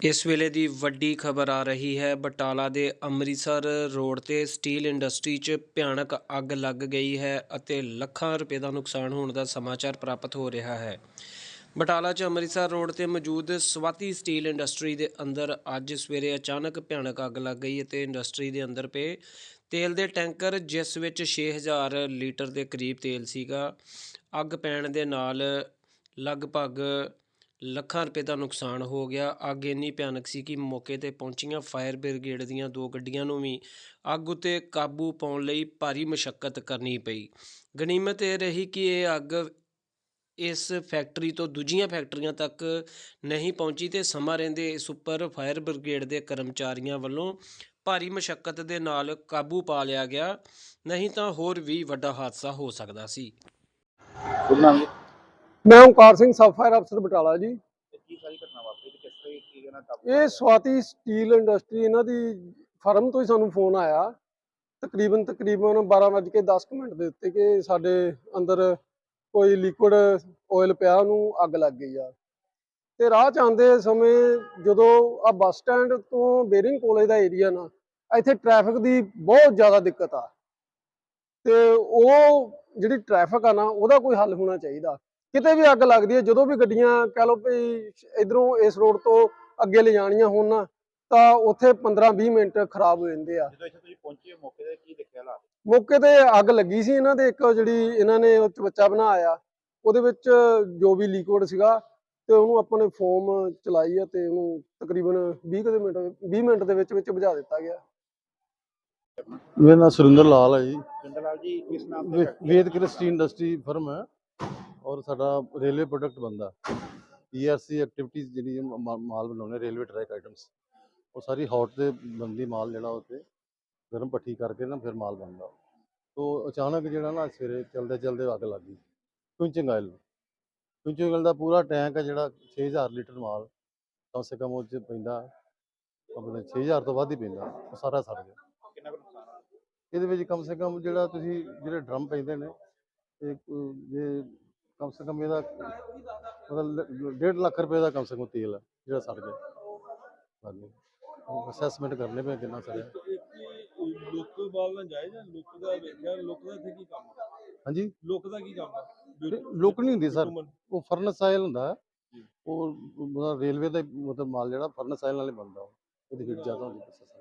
ਇਸ ਵੇਲੇ ਦੀ ਵੱਡੀ ਖਬਰ ਆ ਰਹੀ ਹੈ। ਬਟਾਲਾ ਦੇ ਅੰਮ੍ਰਿਤਸਰ ਰੋਡ ਤੇ ਸਟੀਲ ਇੰਡਸਟਰੀ 'ਚ ਭਿਆਨਕ ਅੱਗ ਲੱਗ ਗਈ ਹੈ ਅਤੇ ਲੱਖਾਂ ਰੁਪਏ ਦਾ ਨੁਕਸਾਨ ਹੋਣ ਦਾ ਸਮਾਚਾਰ ਪ੍ਰਾਪਤ ਹੋ ਰਿਹਾ ਹੈ। ਬਟਾਲਾ 'ਚ ਅੰਮ੍ਰਿਤਸਰ ਰੋਡ ਤੇ ਮੌਜੂਦ ਸਵਾਤੀ ਸਟੀਲ ਇੰਡਸਟਰੀ ਦੇ ਅੰਦਰ ਅੱਜ ਸਵੇਰੇ ਅਚਾਨਕ ਭਿਆਨਕ ਅੱਗ ਲੱਗ ਗਈ ਅਤੇ ਇੰਡਸਟਰੀ ਦੇ ਅੰਦਰ ਪਏ ਤੇਲ ਦੇ ਟੈਂਕਰ, ਜਿਸ ਵਿੱਚ 6000 ਲੀਟਰ ਦੇ ਕਰੀਬ ਤੇਲ ਸੀਗਾ, ਅੱਗ ਪੈਣ ਦੇ ਨਾਲ ਲਗਭਗ ਲੱਖਾਂ ਰੁਪਏ ਦਾ ਨੁਕਸਾਨ ਹੋ ਗਿਆ। ਅੱਗ ਇੰਨੀ ਭਿਆਨਕ ਸੀ ਕਿ ਮੌਕੇ ਤੇ ਪਹੁੰਚੀਆਂ ਫਾਇਰ ਬ੍ਰਿਗੇਡ ਦੀਆਂ ਦੋ ਗੱਡੀਆਂ ਨੂੰ ਵੀ ਅੱਗ ਉਤੇ ਕਾਬੂ ਪਾਉਣ ਲਈ ਭਾਰੀ ਮਸ਼ੱਕਤ ਕਰਨੀ ਪਈ। ਗਨੀਮਤ ਇਹ ਰਹੀ ਕਿ ਇਹ ਅੱਗ ਇਸ ਫੈਕਟਰੀ ਤੋਂ ਦੂਜੀਆਂ ਫੈਕਟਰੀਆਂ ਤੱਕ ਨਹੀਂ ਪਹੁੰਚੀ ਤੇ ਸਮਾਂ ਰਹਿੰਦੇ ਇਸ ਉੱਪਰ ਫਾਇਰ ਬ੍ਰਿਗੇਡ ਦੇ ਕਰਮਚਾਰੀਆਂ ਵੱਲੋਂ ਭਾਰੀ ਮਸ਼ੱਕਤ ਦੇ ਨਾਲ ਕਾਬੂ ਪਾ ਲਿਆ ਗਿਆ। ਨਹੀਂ ਤਾਂ ਹੋਰ ਵੀ ਵੱਡਾ ਹਾਦਸਾ ਹੋ ਸਕਦਾ ਸੀ। ਮੈਂ ਓਮਕਾਰ ਸਿੰਘ ਸਬ ਫਾਇਰ ਅਫਸਰ ਬਟਾਲਾ ਜੀ। ਤੇ ਕੀ ਸਾਰੀ ਘਟਨਾ ਵਾਪਰੀ ਤੇ ਕਿਸ ਤਰ੍ਹਾਂ ਕੀ ਕਹਿਣਾ ਕਾਬੂ ਇਹ ਸਵਾਤੀ ਸਟੀਲ ਇੰਡਸਟਰੀ ਇਹਨਾਂ ਦੀ ਫਰਮ ਤੋਂ ਹੀ ਸਾਨੂੰ ਫੋਨ ਆਇਆ। ਤਕਰੀਬਨ ਤਕਰੀਬਨ 12:10 ਮਿੰਟ ਦੇ ਉੱਤੇ ਕਿ ਸਾਡੇ ਅੰਦਰ ਕੋਈ ਲਿਕੁਇਡ ਆਇਲ ਪਿਆ ਉਹਨੂੰ ਅੱਗ ਲੱਗ ਗਈ ਆ। ਤੇ ਰਾਹ ਚ ਆਉਂਦੇ ਸਮੇਂ ਜਦੋਂ ਆ ਬੱਸ ਸਟੈਂਡ ਤੋਂ ਬੇਰਿੰਗ ਕਾਲਜ ਦਾ ਏਰੀਆ ਨਾ ਇੱਥੇ ਟ੍ਰੈਫਿਕ ਦੀ ਬਹੁਤ ਜ਼ਿਆਦਾ ਦਿੱਕਤ ਆ। ਤੇ ਉਹ ਜਿਹੜੀ ਟ੍ਰੈਫਿਕ ਆ ਨਾ ਉਹਦਾ ਕੋਈ ਹੱਲ ਹੋਣਾ ਚਾਹੀਦਾ। ਕਿਤੇ ਵੀ ਅੱਗ ਲੱਗਦੀ ਹੈ ਜਦੋਂ ਵੀ ਗੱਡੀਆਂ ਕਹ ਲਓ ਵੀ ਇਧਰੋਂ ਇਸ ਰੋਡ ਤੋਂ ਅੱਗੇ ਲੈ ਜਾਣੀਆਂ ਹੋਣ ਨਾ ਤਾਂ ਉੱਥੇ 15-20 ਮਿੰਟ ਖਰਾਬ ਹੋ ਜਾਂਦੇ ਆ। ਜਦੋਂ ਇੱਥੇ ਤੁਸੀਂ ਪਹੁੰਚੇ ਹੋ ਮੌਕੇ ਤੇ ਕੀ ਦੇਖਿਆ ਹਾਲਾਤ? ਮੌਕੇ ਤੇ ਅੱਗ ਲੱਗੀ ਸੀ ਇਹਨਾਂ ਦੇ ਇੱਕ ਜਿਹੜੀ ਇਹਨਾਂ ਨੇ ਉਹ ਬੱਚਾ ਬਣਾਇਆ ਉਹਦੇ ਵਿੱਚ ਜੋ ਵੀ ਲਿਕੁਇਡ ਸੀਗਾ ਤੇ ਉਹਨੂੰ ਆਪਾਂ ਨੇ ਫੋਮ ਚਲਾਈ ਆ ਤੇ ਉਹਨੂੰ ਤਕਰੀਬਨ 20 ਕੁ ਦੇ ਮਿੰਟ 20 ਮਿੰਟ ਦੇ ਵਿੱਚ ਵਿੱਚ ਬੁਝਾ ਦਿੱਤਾ ਗਿਆ। ਮੇਰਾ ਨਾਮ ਸੁਰਿੰਦਰ ਲਾਲ ਹੈ ਜੀ। ਜਿੰਦਰ ਲਾਲ ਜੀ ਕਿਸ ਨਾਮ ਤੇ ਵੇਦ ਕ੍ਰਿਸਟੀ ਇੰਡਸਟਰੀ ਫਰਮ ਹੈ। ਔਰ ਸਾਡਾ ਰੇਲਵੇ ਪ੍ਰੋਡਕਟ ਬੰਦਾ ਈਆਰਸੀ ਐਕਟੀਵਿਟੀਜ਼ ਜਿਹੜੀ ਮਾਲ ਬਣਾਉਣੇ ਰੇਲਵੇ ਟਰੈਕ ਆਈਟਮਸ ਉਹ ਸਾਰੀ ਹੌਟ ਤੇ ਬੰਦੀ ਮਾਲ ਜਿਹੜਾ ਉੱਤੇ ਗਰਮ ਪੱਠੀ ਕਰਕੇ ਨਾ ਫਿਰ ਮਾਲ ਬਣਦਾ। ਤੋ ਅਚਾਨਕ ਜਿਹੜਾ ਨਾ ਸਵੇਰੇ ਚਲਦੇ ਚਲਦੇ ਅੱਗ ਲੱਗ ਗਈ ਕੁਇੰਚਿੰਗ ਆਇਲ। ਕੁਇੰਚਿੰਗ ਆਇਲ ਦਾ ਪੂਰਾ ਟੈਂਕ ਹੈ ਜਿਹੜਾ 6000 ਲੀਟਰ ਮਾਲ ਕਮ ਸੇ ਕਮ ਉਹ 'ਚ ਪੈਂਦਾ ਆਪਣੇ 6000 ਤੋਂ ਵੱਧ ਹੀ ਪੈਂਦਾ ਉਹ ਸਾਰਾ ਸੜ ਗਿਆ। ਕਿੰਨਾ ਕੁ ਨੁਕਸਾਨ ਹੋਇਆ? ਇਹਦੇ ਵਿੱਚ ਕਮ ਸੇ ਕਮ ਜਿਹੜਾ ਤੁਸੀਂ ਜਿਹੜੇ ਡਰਮ ਪੈਂਦੇ ਨੇ ਇਹ ਕੋ- ਜੇ ਕਮ ਸੇ ਕਮ ਇਹਦਾ ਮਤਲਬ 1.5 ਲੱਖ ਰੁਪਏ ਦਾ ਕਮ ਸੇ ਕਮ ਤੇਲ ਹੈ ਜਿਹੜਾ ਸੜ ਗਿਆ। ਹਾਂਜੀ। ਅਸੈਸਮੈਂਟ ਕਰਨੇ ਪਏ ਕਿੰਨਾ ਸੜਿਆ। ਲੁੱਕ ਬਾਲ ਨਾ ਜਾਏ ਜਾਂ ਲੁੱਕ ਦਾ ਵੇਖਿਆ ਲੁੱਕ ਦਾ ਇੱਥੇ ਕੀ ਕੰਮ ਆ? ਹਾਂਜੀ। ਲੁੱਕ ਦਾ ਕੀ ਕੰਮ ਆ? ਲੁੱਕ ਨਹੀਂ ਹੁੰਦੀ ਸਰ। ਉਹ ਫਰਨਸ ਆਇਲ ਹੁੰਦਾ। ਉਹ ਰੇਲਵੇ ਦਾ ਮਤਲਬ ਮਾਲ ਜਿਹੜਾ ਫਰਨਸ ਆਇਲ ਨਾਲ ਬਣਦਾ ਉਹ। ਉਹਦੀ ਹੀਟ ਜ਼ਿਆਦਾ ਹੁੰਦੀ ਹੈ